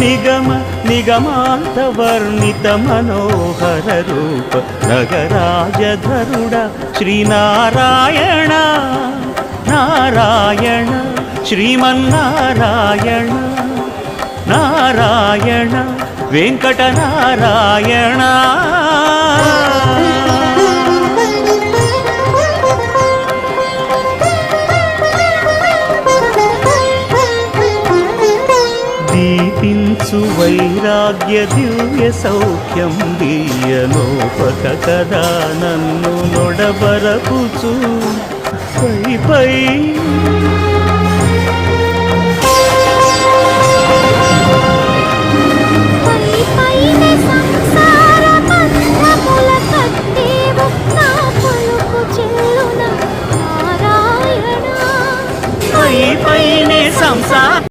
నిగమ నిగమాంత వర్ణిత మనోహర రూప నగరాజధరుడ శ్రీనారాయణ. నారాయణ శ్రీమన్నారాయణ. నారాయణ వెంకటనారాయణ. కరుణించు వైరాగ్య దివ్య సౌఖ్యం దీయనోపక కదా నన్ను నొడబరపుచు. పై పై. పైనే సంసార